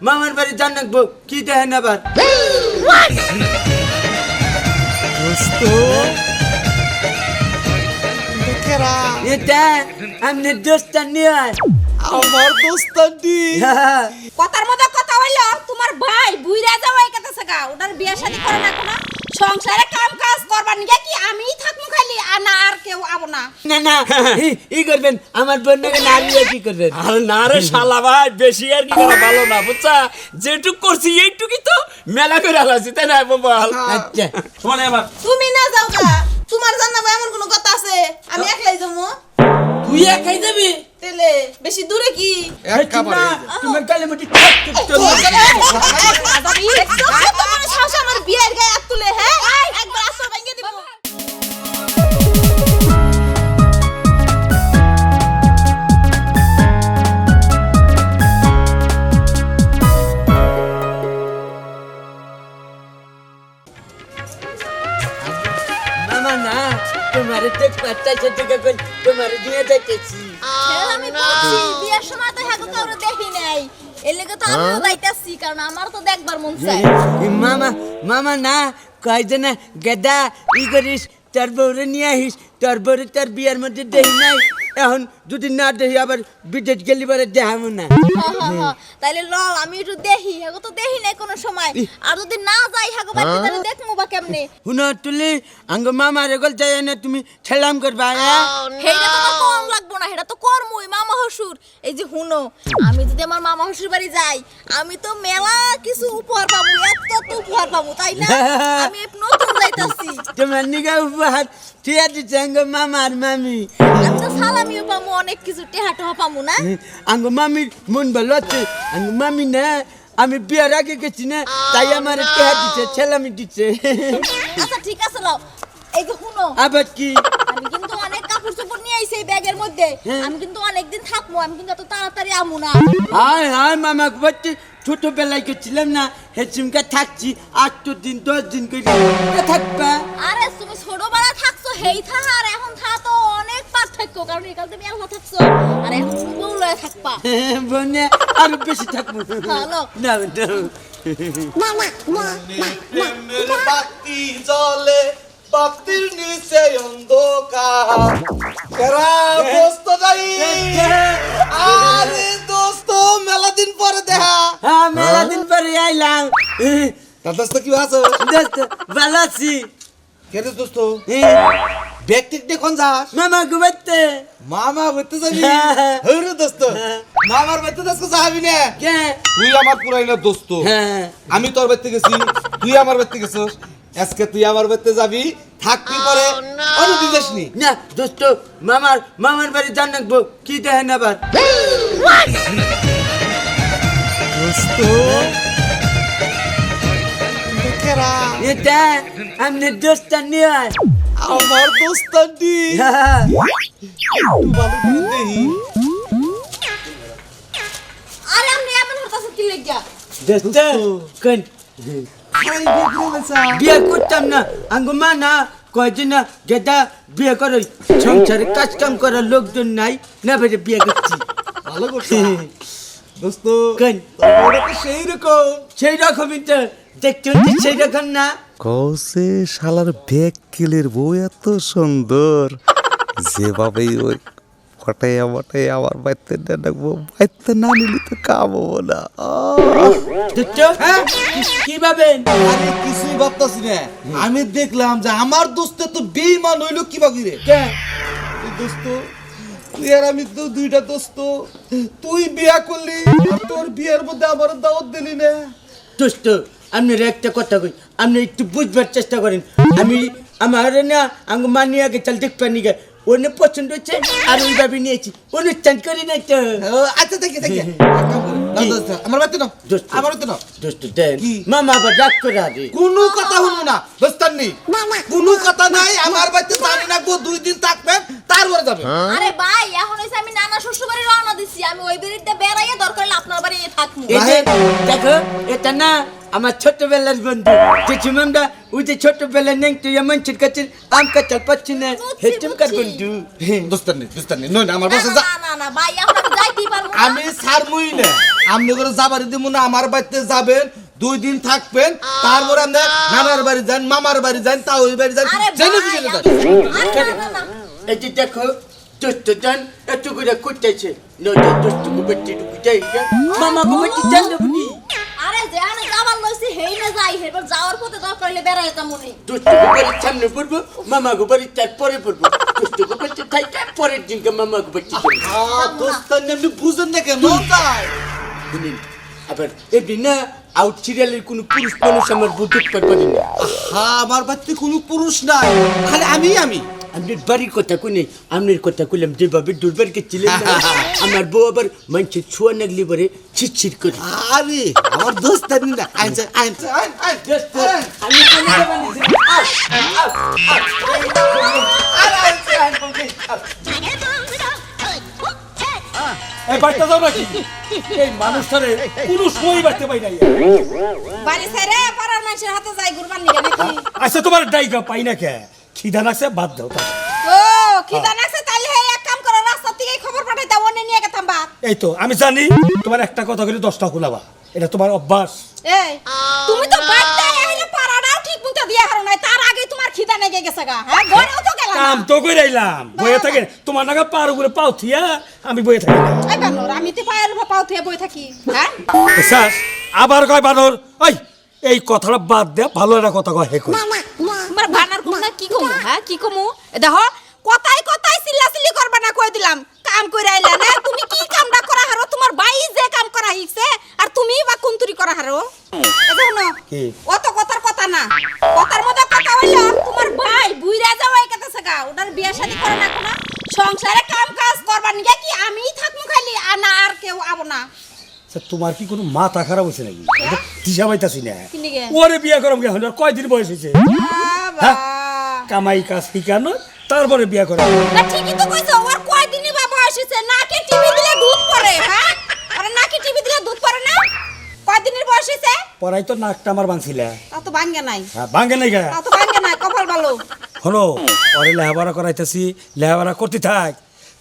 মামার বাড়ি যান রাখব কি দেখেন আবার? এটা নিয়ে আমার কথার মতো কথা হইল তোমার ভাই বুইরা যাওয়াই কথা শেখা ওনার বিয়ে শাদী করে না কোনো? সংসারে কাম কাজ করবার নিয়ে কি আমিই থাকব খালি? আর না আর কেউ আবো না। না না। ই- ই করবেন আমার বোনকে না নিয়ে কি করবেন? আর না রে শালা ভাই বেশি আর কি করা ভালো না বুঝছা? যেটুক করছি এইটুকুই তো মেলা করে আলাছি তাই না বল আচ্ছা। শোনে এবার। তুমি না যাও গা। তোমার জানাব এমন কোনো কথা আছে? আমি একলাই যাব। তুই একাই যাবি? তেলে বেশি দূরে কি? এক খাবার তোমার কালে মুটি তোমার সাহস আমার বিয়ের গায়ে হাত তুলে হ্যাঁ? একবার আসর ভেঙে দিব। মামা না তোমার তো পাঁচটা ছোট কই তোমারে দিয়ে হ্যাঁ, আমি বলছি বিয়ের সময় তো হ্যাঁ কাউরে দেখি নাই। এর লেগে তো আমিও যাইতাছি কারণ আমার তো দেখবার মন চাই মামা মামা না কয়জন গেদা ই করিস তোর বউরে নিয়ে আহিস তোর বউরে তোর বিয়ের মধ্যে দেখি নাই। এখন যদি না দেখি আবার বিদেশ গেলি পরে দেখাবো না। হ, হ, হ। তাইলে ল আমি একটু দেখি। হ্যাঁ তো দেখি নাই কোনো সময়। আর যদি না যাই হ্যাঁ? বাড়িতে তাহলে দেখমু বা কেমনে? শুনো তুলি আঙ্গ মামা রেগল যাই না তুমি ছেলাম করবা হ্যাঁ? হেটা তো কম লাগবো না হেটা তো কর্মই মামা হসুর। এই যে হুনো আমি যদি আমার মামা হসুর বাড়ি যাই আমি তো মেলা কিছু উপহার পাবো এত তো উপহার পাবো তাই না? আমি এই নতুন যাইতাছি। তোমার নিগা উপহার ঠিক দিচ্ছে আঙ্গ মামা আর মামি। আমি তো সালামিও পাবো অনেক কিছু টেহা টেহা পাবো না? আঙ্গ মামির মন ভালো আছে আঙ্গ মামি না আমি বিয়ার আগে গেছি না তাই আমার টেহা দিচ্ছে ছেলামি দিচ্ছে আচ্ছা ঠিক আছে লাও। এই যে হুনো আবার কি? আমি কিন্তু অনেক কাপড় চোপড় নিয়ে আইছি এই ব্যাগের মধ্যে। হ্যাঁ। আমি কিন্তু অনেকদিন থাকব আমি কিন্তু এত তাড়াতাড়ি আমু না। হায় হায় মামা বলছি ছোটবেলায় গেছিলাম না হেসিমকা থাকছি আট দিন দশ দিন করে থাকবা? আরে তুমি ছোটবেলা থাকছো হেই থা আর এখন থা তো অনেক পার্থক্য কারণ একাল তুমি একা থাকছো। আর এখন তুমি বউলয়ে থাকবা। বনে আরও বেশি থাকব। ভালো। না না। বাতি জলে বাতির নিচে অন্ধকার। এরা দোস্ত যাই? আরে দোস্ত মেলা দিন পরে দেখা। হ্যাঁ মেলা দিন পরে আইলাম। তা দোস্ত কি আছো দোস্ত ভালো আছি। কেন দোস্ত? এ, ব্যক্তি দেখুন যাস? মামা ঘুমাইতে মামা বলতে যাবি? হ্যাঁ। দোস্ত। মামার বাড়িতে দোস্ত যাবি না? কে? তুই আমার পুরাইনা দোস্ত। হ্যাঁ আমি তোর বাড়িতে গেছি তুই আমার বাড়িতে গেছিস। আজকে তুই আমার বাড়িতে যাবি থাকবি পরে। অনুদিন যাসনি না। দোস্ত মামার মামার বাড়ি জান রাখব কি দেখেন আবার? দোস্ত। এটা আপনার দোস্ত নিয়ে আমার দেহি আরে আমি এমন হতাছে কি লাগিয়া? দোস্ত। কোন? আই দেখরে বলছা বিয়ে করতাম না আঙ্গু মা না কয়দিন না গেদা বিয়ে করো সংসারে কাজ কাম করার লোকজন নাই না বেটে বিয়ে করছি। ভালো করছা। দোস্ত কোন? সেই রকম সেই রকমই তো। দেখতে সেই রকম না কৌসে শালার ব্যাগ কিলের বউ এত সুন্দর। যেভাবেই ওই ফটাইয়া ফটাইয়া আমার বাড়িতে না ডাকবো বাড়িতে না নিলে তো কাম হব না হ্যাঁ? কি- কীভাবে আরে কিছুই ভাবতাছি না। আমি দেখলাম যে আমার দোস্ত তো বেইমান হইল কি বাকি রে তুই দোস্ত তুই আর আমি তো দুইটা দোস্ত। তুই বিয়া করলি তোর বিয়ের মধ্যে আমার দাওয়াত দিলি না। দোস্ত আপনার একটা কথা কই আপনি একটু বুঝবার চেষ্টা করেন। আমি আমার না আমি মানি আগে চাল দেখবেন নিগে ওনে পছন্দ হচ্ছে আর ওইভাবে নিয়েছি। অনুষ্ঠান করি না তো। আচ্ছা দেখি দেখি আমার বাড়িতে নাও আমার বাড়িতে নাও দোস্ত দেন মামা আবার রাগ করে আরে। কোনো কথা শুনব না দোস্তার নেই কোনো কথা নাই আমার বাড়িতে জানি না দুই দিন থাকবেন তারপরে যাবে। আরে ভাই এখন হইছে আমি নানা শ্বশুর বাড়ি রওনা দিছি আমি ওই বাড়িতে বেড়াইয়া দরকার হলে আপনার বাড়ি থাকব দেখো এটা না আমার ছোটবেলার বন্ধু। যে আমরা ওই যে ছোটবেলার নেই তুই মানুষের কাছে আম কাচাল পাচ্ছি না হেচুমকার বুঝছি। বন্ধু। দোস্তার নেই দোস্তার নেই নয় আমার বাসা যা না না না ভাই এখন আমি যাইতেই পারব আমি সারমুই না। আপনি করে যাবারি দিব না আমার বাড়িতে যাবেন দুই দিন থাকবেন তারপরে আপনি নানার বাড়ি যান মামার বাড়ি যান তাওই বাড়ি যান জেনে বুঝে যান। এই যে দেখো এত করে করতেছে বাচ্চা জান দেবনি আরে যেখানে যাবার লইছি হেই না যাই হেবার যাওয়ার পথে দরকার বেড়াই যাম মনে দোস্তকে বাড়ির সামনে পড়ব থাইকা পরের দিনকে বাচ্চা দেবো দোস্তান এমনি বুঝেন না কেন? তাই শুনেন আবার এমনি না আউট সিরিয়ালের কোনো পুরুষ মানুষ আমার বুদ্ধি পারবেন না হ্যাঁ আমার বাড়িতে কোনো পুরুষ নাই খালি আমি আমি আপনার বাড়ির কথা কোনে আপনার কথা কইলাম যেভাবে দুর্বার গেছিলেন না, আমার বউ আবার মানুষের ছোঁয়া নাগলি পরে ছিটছিট করে আরে আমার দোস্তান না আইছে আইছে আইন আইন আমি কোনে যাবানি এই বাড়িতে যাও নাকি? এই মানুষটারে কোনো সময় বাড়তে পাই নাই। বাড়ি ছেড়ে পাড়ার মানুষের হাতে যাই নিগে নাকি? আচ্ছা তোমার ডাইকা পাই না কে? খিদা লাগছে বাদ দাও তা। ও খিদা নাকছে তাইলে হে এক কাম করো রাস্তা থেকে খবর পাঠাই দাও অন্য নিয়ে গেতাম বা এই তো আমি জানি তোমার একটা কথা করে দশটা খুলাবা। এটা তোমার অভ্যাস। এই তুমি তো বাড়তে আইলে পাড়াটাও ঠিক মতো দিয়া হারো নাই তার আগে তোমার খিদা নেগে গেছে গা হ্যাঁ? ঘরেও তো গেলাম কাম তো করে আইলাম। বয়ে থাকে তোমার নাগা পার উপরে পাও থিয়া আমি বয়ে থাকি। এই বানর আমি তো পায়ের উপর পাও থুয়ে বই থাকি হ্যাঁ? বিশ্বাস আবার কয় বানর? ওই এই কথাটা বাদ দে ভালো একটা কথা কয় হে কই। তোমার বানার কোন কি কমু হ্যাঁ কি কমু? এ দেখো কথাই কথাই চিল্লা চিল্লি করবা না কই দিলাম। কাম কইরা আইলা না তুমি কি কামটা করা হারো তোমার ভাই যে কাম করা হিকছে আর তুমি বা কুন্তুরি করা হারো? এ দেখো না কি? অত কথার কথা না। কথার মধ্যে কথা হইল তোমার ভাই বুইরা যাওয়াই কেতেছে গা। ওটার বিয়া শাদী করে না কোনো সংসারে কাম কাজ করবার নিগে কি আমিই থাকমু খালি আর না আর কেউ আবো না। আচ্ছা, তোমার কি কোনো মাথা খারাপ হয়েছে নাকি? দিশা পাইতাছি না। ওরে বিয়া করম কে হলো কয়দিন বয়স হয়েছে বাবা। কামাই কাজ শিখানো তারপরে বিয়া করে না ঠিকই তো কইছো ওর কয়দিনই বা বয়স হয়েছে টিভি পড়ে হ্যাঁ? আরে নাকি টিভি দিলে দুধ পড়ে না? কয়দিনের বয়স হয়েছে? পড়াই তো নাকটা আমার বানছিলা তা তো ভাঙ্গে নাই। হ্যাঁ ভাঙে নাই গা। তা তো ভাঙ্গে নাই কপাল ভালো। হলো ওরে লেহাবারা করাইতেছি লেহাবারা করতে থাক।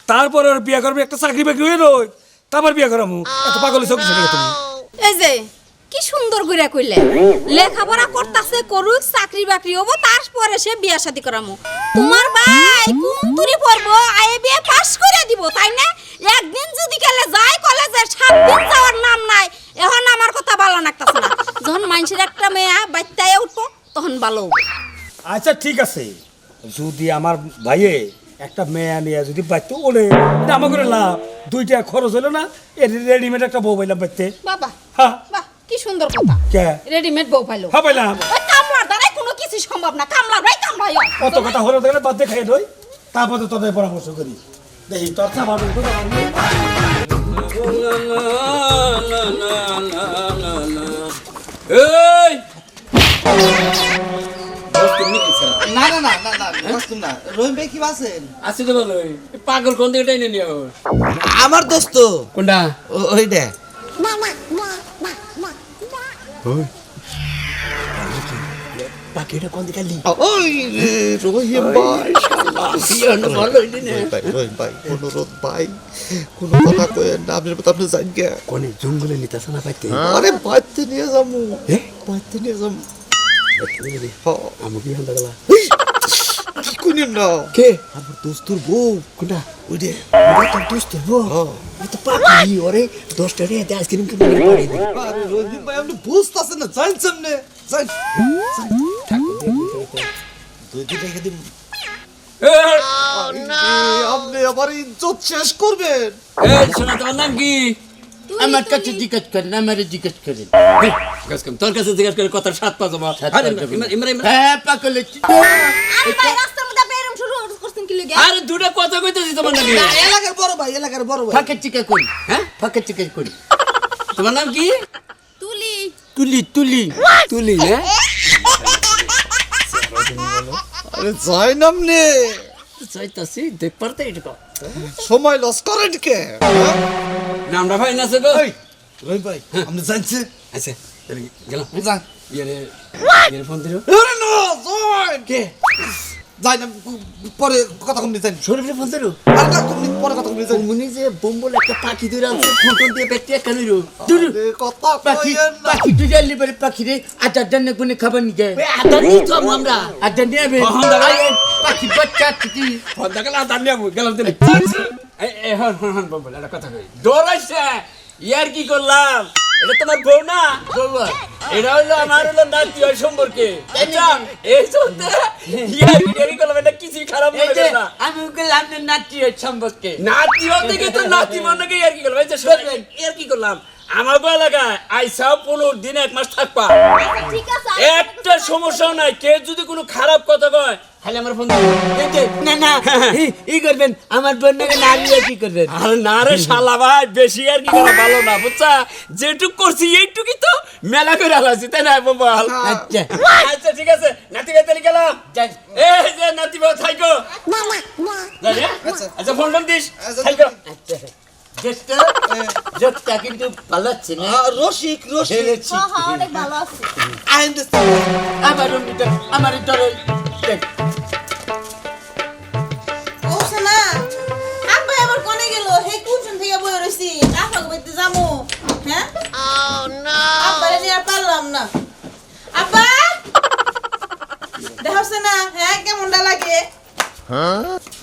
তারপর ওর বিয়া করবে একটা চাকরি বাকরি হয়ে রই তারপর বিয়া করামু। এত পাগল হইছো কিসের তুমি? এই যে কি সুন্দর কইরা কইলে। লেখাপড়া করতাছে করুক চাকরি বাকরি হব তারপরে সে বিয়া শাদি করামু। তোমার ভাই কোন তুরি পড়ব আইএ বিয়ে পাস করে দিব তাই না? একদিন যদি গেলে যায় কলেজে সাত দিন যাওয়ার নাম নাই এখন আমার কথা ভালো লাগতাছে না। যখন মানুষের একটা মেয়ে বাচ্চায় উঠবো তখন ভালো আচ্ছা ঠিক আছে। যদি আমার ভাইয়ে একটা মেয়ে নিয়ে যদি বাচ্চা ওলে করে লাভ দুইটা খরচ হলো না এর রেডিমেড একটা বউ পাইলাম বাচ্চা বাবা হ্যাঁ কি সুন্দর কথা। কে? রেডিমেড বউ পাইলো। হ্যাঁ পাইলাম। ওই কামলার দ্বারাই কোনো কিছু সম্ভব না। কামলার ভাই কামলাই। অত কথা হলো দেখলে বাদ দিয়ে খাইয়ে দই। তারপরে তোদের পরামর্শ করি। দেখি তোর চাপা এই! দোস্ত না না না না না দোস্ত না। রহিম ভাই কি আছেন আসি তো ভালো পাগল কোন দিকে টাইনে নিয়ে আমার দোস্ত। কোনটা? ও- ওইটা বাকিটা কোন দিকে লি? ওই রে, রহিম ভাই ভালো হইলি না। রহিম ভাই রহিম ভাই অনুরোধ ভাই কোনো কথা কয়েন না আপনি তো আপনি জান গে কোনে জঙ্গলে নিতেছ না পাইতে? আরে বাড়তে নিয়ে যাব এ? বাড়তে নিয়ে যাব আমাকে হান্দা গেলা কি কোনি না। কে? আমার দোস্তর বউ। কোনটা? ওইটা ওটা তোর দোস্ত বউ? হ্যাঁ। ও তো পাগলি ওরে। দশটা রে আইসক্রিম কিনে পাড়ি দে। আরে রহিম ভাই আপনি বুঝতেছেন না জান সামনে জান। দুই দিন রেখে দিন। এই, আপনি আবার ইজ্জত শেষ করবেন। এই শোনা তোমার নাম কি? আমার কাছে জিজ্ঞেস করেন আমার জিজ্ঞেস করেন। জিজ্ঞেস কর, তোর কাছে জিজ্ঞেস করে কথা সাত পাঁচ আমার আমার। হ্যাঁ পাগল হচ্ছি আরে ভাই রাস্তার মধ্যে বেরম শুরু করছেন কি লাগে আরে দুটা কথা কইতেছি তোমার নাকি? এলাকার বড় ভাই এলাকার বড় ভাই। ফাঁকে চিকা করি হ্যাঁ? ফাঁকে চিকা করি। তোমার নাম কি? তুলি। তুলি তুলি তুলি হ্যাঁ? আরে যাই নামনে চাইতাছি দেখ পারতে এটা সময় লস করেন কে হ্যাঁ? নামটা ভাই না গো। রহিম ভাই আপনি জানছে আচ্ছা গেলাম। যান ইয়ে ফোন দিল। না কে? যাই না পরে কথা কম যাই শরীফে ফোন করো আর না তুমি পরে কথা কম যাই মনে যে বোম্বল একটা পাখি ধরে আনছে ফোন টোন দিয়ে ব্যক্তি একটা নিরো দুরু কথা পাখি পাখি তুই জানলি পারে পাখি রে আটার জন্য কোনো খাবার নিকে? আদার নিয়ে তো আমরা। আটার নিয়ে আবে। দাঁড়া। আয়, আয়, পাখি বাচ্চা তুই ফন্দা গেল আদার নিয়ে আমি গেলাম দিলে এই এই হন হন হন একটা কথা কই। দৌড়াইছে। ইয়ার কি করলাম? এটা তোমার বউ না? এটা হলো আমার হলো নাতি হয় সম্পর্কে। এই চলতে করলাম এটা কিছুই খারাপ মনে না। আমি বললাম নাতি হয় সম্পর্কে। নাতি হতে গিয়ে তো নাতি মনে আর কি করলাম? এই যে শোনেন আর কি করলাম? আমার এলাকায় আইসাও পনেরো দিন এক মাস থাকবা। একটা সমস্যাও নাই কে যদি কোনো খারাপ কথা কয় খালি আমার ফোন না না ই- ই করবেন আমার বোনকে না নিয়ে কি করবেন? আর না রে শালা ভাই বেশি আর কি করা ভালো না বুঝছা? যেটুক করছি এইটুকুই তো মেলা করে আলাসি তাই না বল আচ্ছা। আচ্ছা। ঠিক আছে নাতি ভাই তাহলে গেলাম। এই যে নাতি ভাই থাইকো? আচ্ছা। ফোন ফোন দিস থাইকো। আচ্ছা। জোস্তা জোস্তা কিন্তু ভালো হচ্ছে না? রসিক রসিক। হেরেছি হ্যাঁ হ্যাঁ অনেক ভালো আছে। আই আন্ডারস্ট্যান্ড আমার রুমটা আমার ধরো কৌছে না আব্বা আবার কোনে গেল?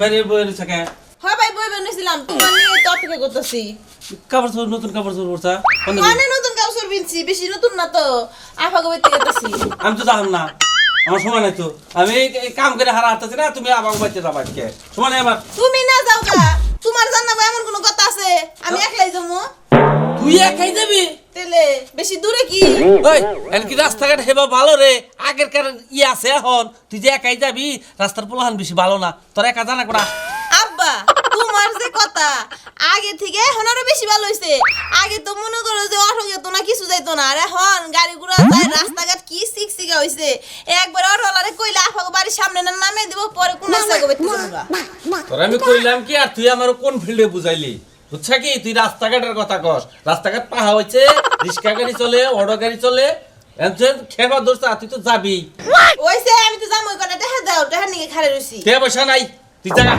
বাইরে বইরে থাকে হয় ভাই বই বেনেছিলাম তোমার নিয়ে তো অপেক্ষা করতেছি। কাপড় চোপড় নতুন কাপড় পরছা? মানে নতুন কাপড় বিনছি বেশি নতুন না তো। আফা কবে থেকে গেছি আমি তো জানাম না। আমার সময় নাই তো। আমি কাম করে হারা হাঁটতেছি না তুমি আবার বাচ্চা যাবা আজকে। সময় নাই আমার। তুমি না যাও গা তোমার জানাব এমন কোনো কথা আছে? আমি একলাই যাব। তুই একাই যাবি? তেলে? বেশি দূরে কি? ওই এনকি রাস্তাঘাট হেবা ভালো রে? আগের কারণ ই আছে এখন। তুই যে একাই যাবি রাস্তার পোলাহান বেশি ভালো না। তোর একা জানা করা। আব্বা তোমার যে কথা আগে থেকে এখন আরও বেশি ভালো হইছে। আগে তো মনে করো যে অটো যেত না কিছু যাইতো না। আর এখন গাড়ি ঘোড়া যায় রাস্তাঘাট কি শিখশিখা হইছে। একবার অটোওয়ালারে কইলে আফাকে বাড়ির সামনে না নামে দিব পরে কোন রাস্তা তোর আমি কইলাম কি আর তুই আমার কোন ফিল্ডে বুঝাইলি? বুঝছা কি? তুই রাস্তাঘাটের কথা কস। রাস্তাঘাট পাহা হয়েছে রিক্সা গাড়ি চলে অটো গাড়ি চলে। খেবা দোস্তা তুই তো যাবি। ওইছে আমি তো যাব কটা। দেখা দাও দেখা নিয়ে খারে রইছি। কে পয়সা নাই তুই জাগা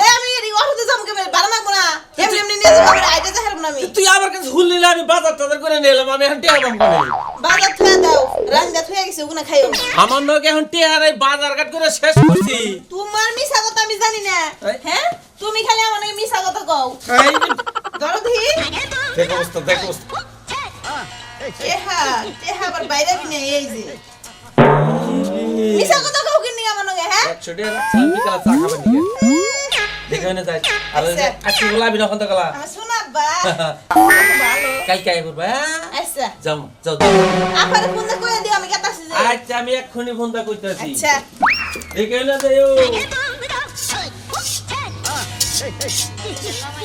এ আমি এই অটোতে যাব কেমন? বাড়া মাগবো না। এমনি এমনি নিয়ে যাব আবার আইতে দেখা না আমি তুই আমার কাছে ভুল নিলে আমি বাজার টাজার করে নিলাম আমি এখন টিয়া পাম করে। বাজার দাও রান্দা থুয়া গেছে ওগুনা খাইও। আমার নকে এখন টিয়া নাই বাজার ঘাট করে শেষ করছি। তোমার মিছা কথা আমি জানি না। হ্যাঁ? তুমি খালি আমার নাকি মিছা কথা কও। এই ধরো দেখি দেখ অবস্থা। দেখ আবার বাইরে এই যে? মিছা কথা কও কিনি আমার নাকি হ্যাঁ? একশো রাখছি আমি চা খাবেন নিকে দেখে না যাই। আর আজকে গোলাপি না কত কালা শোনা বা ভালো কালকে আই করবা আচ্ছা। যাও যাও যাও। ফোন করে দিও আমি যে। আচ্ছা আমি এক্ষুনি ফোনটা কইতাছি। আচ্ছা। দেখে না যাইও।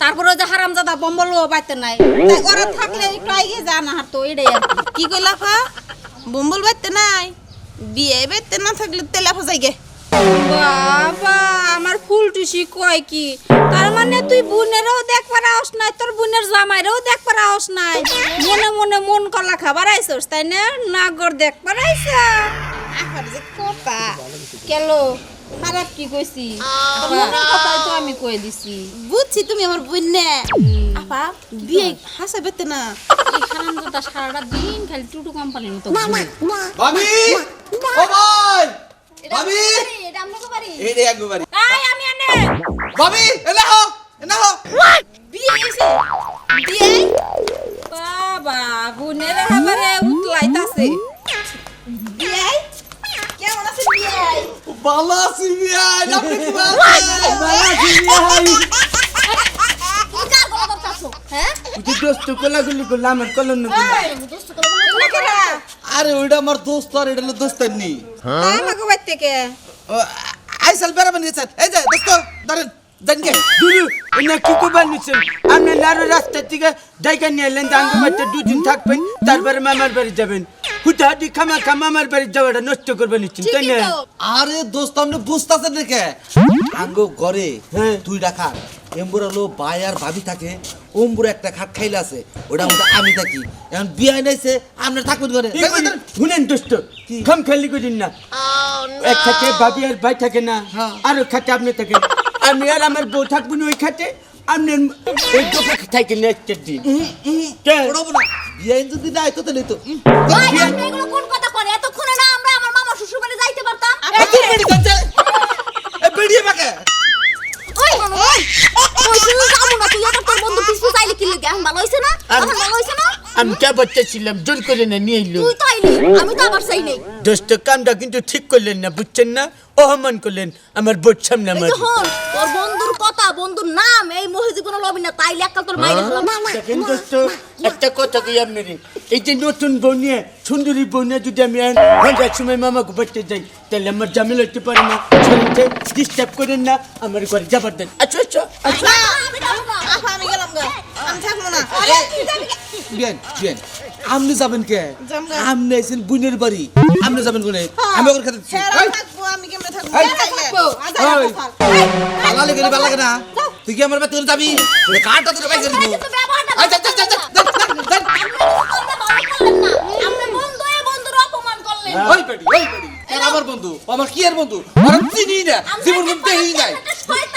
তারপরে যে হারামজাদা বম্বলও বাইতে নাই ওরা থাকলে একটু আগে যা না হাঁটো এটাই আর কি। কইলা ফা? বম্বল বাইতে নাই, বিয়ে বাইতে না থাকলে তেলা ফসাই গে। বাবা, আমার ফুল টুসি কয় কি? তার মানে তুই বোনেরও দেখবার আস নাই, তোর বোনের জামাইরেও দেখবার আস নাই। মনে মনে মন কলা খাবার আইছস তাই না? নাগর দেখবার আইছা আহার যে কথা কেলো খারাপ কি কইছি? কথাই তো আমি কই দিছি। বুঝছি তুমি আমার বন্যা আপা বিয়ে হাসা বেতে না। এই খারামজাদা সারাটা দিন খালি টুটু কোম্পানির মতো ঘুরে। ভাবি! ও ভাই! ভাবি! এটা আমাকে বাড়ি এই রে একবারই আয় আমি আনে। ভাবি এলা হো এলা হো বিয়ে এসে বিয়ে? বাবা বোনের এবারে উতলাইতাছে। বিয়ে? কেমন আছে বিয়ে? আছি বিয়াই আপনি কি হ্যাঁ বলে কেরা? আরে ওইটা আমার দোস্ত আর এটা দোস্তের নি আইসাল বেড়াবেন এই যে দোস্ত ধরেন না কি করবার নিচ্ছেন আপনি নারো রাস্তা থেকে ডাইকা নিয়ে এলেন যে আঙ্গুর বাড়িতে দুদিন থাকবেন তারপরে মামার বাড়ি যাবেন হুটাহাটি খামা খামা মামার বাড়ি যাওয়াটা নষ্ট করবে নিচ্ছেন তাই ঠিকই না তো আরে দোস্ত আপনি বুঝতেছেন রেখে আঙ্গো ঘরে হ্যাঁ। দুইটা খাট এম্বুর ভাই আর ভাবি থাকে ওম্বুর একটা খাট খাইলে আছে ওটার মধ্যে আমি থাকি এখন বিয়ে নাইছে আপনার থাকবেন ঘরে শুনেন দোস্ত খাম খালি করিন না এক খাটে ভাবি আর ভাই থাকে না। আর খাটে আপনি থাকেন আমি আর আমার বউ থাকব না ওই খাটে আপনি ওই দোকে থাকেন একটা দিন কে? না বিয়ে যদি নাই তো তাহলে তো উম, ভাই আপনি এগুলো কোন কথা করে এতক্ষণে না আমরা আমার মামা শ্বশুর বাড়ি যাইতে পারতাম বেরিয়ে যাচ্ছে। এ, বেরিয়ে বাকে ওই ওই তুই যাব না তুই তোর বন্ধু পিছু চাইলে কি লাগে এখন ভালো হইছে না এখন ভালো হইছে আমি কে বাচ্চাছিলাম? জোর করে না নিয়ে এলো। তুই তো আইলি আমি তো আবার চাই নাই দোস্ত কামটা কিন্তু ঠিক করলেন না বুঝছেন না? অহমান করলেন আমার বোট সামনে আমার হন তোর বন্ধুর কথা বন্ধুর নাম এই মহিজি কোনো লবি না। তাইলে একটা তোর মাইরে ফেলাম দেখেন দোস্ত একটা কথা কই আপনারে। এই যে নতুন বউ নিয়ে সুন্দরী বউ যদি আমি ঘণ্টার সময় মামাকে বাড়তে যাই তাহলে আমার জামিল হতে পারে না। ডিস্টার্ব করেন না আমার ঘরে যাবার দেন। আচ্ছা আচ্ছা আচ্ছা। আমি গেলাম গা। আমি থাকব না? বিয়েন বিয়েন আপনি যাবেন কে? আপনি আইছেন বুনের বাড়ি। আপনি যাবেন কোনে? আমি ওর খাতে আমি কেমনে থাকব? লাগে না, ভালো লাগে না। তুই কি আমার বাড়িতে যাবি? কারটা তোকে বাইক দিব। আচ্ছা আচ্ছা আচ্ছা আমার বন্ধু। আমার কি এর বন্ধু? আমার চিনি না। জীবন দেই নাই।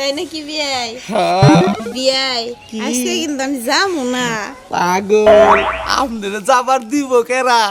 তাই নাকি বিয়াই বিয়াই আজকে কিন্তু আমি যাব না পাগল আমাদের যাবার দিব কেরা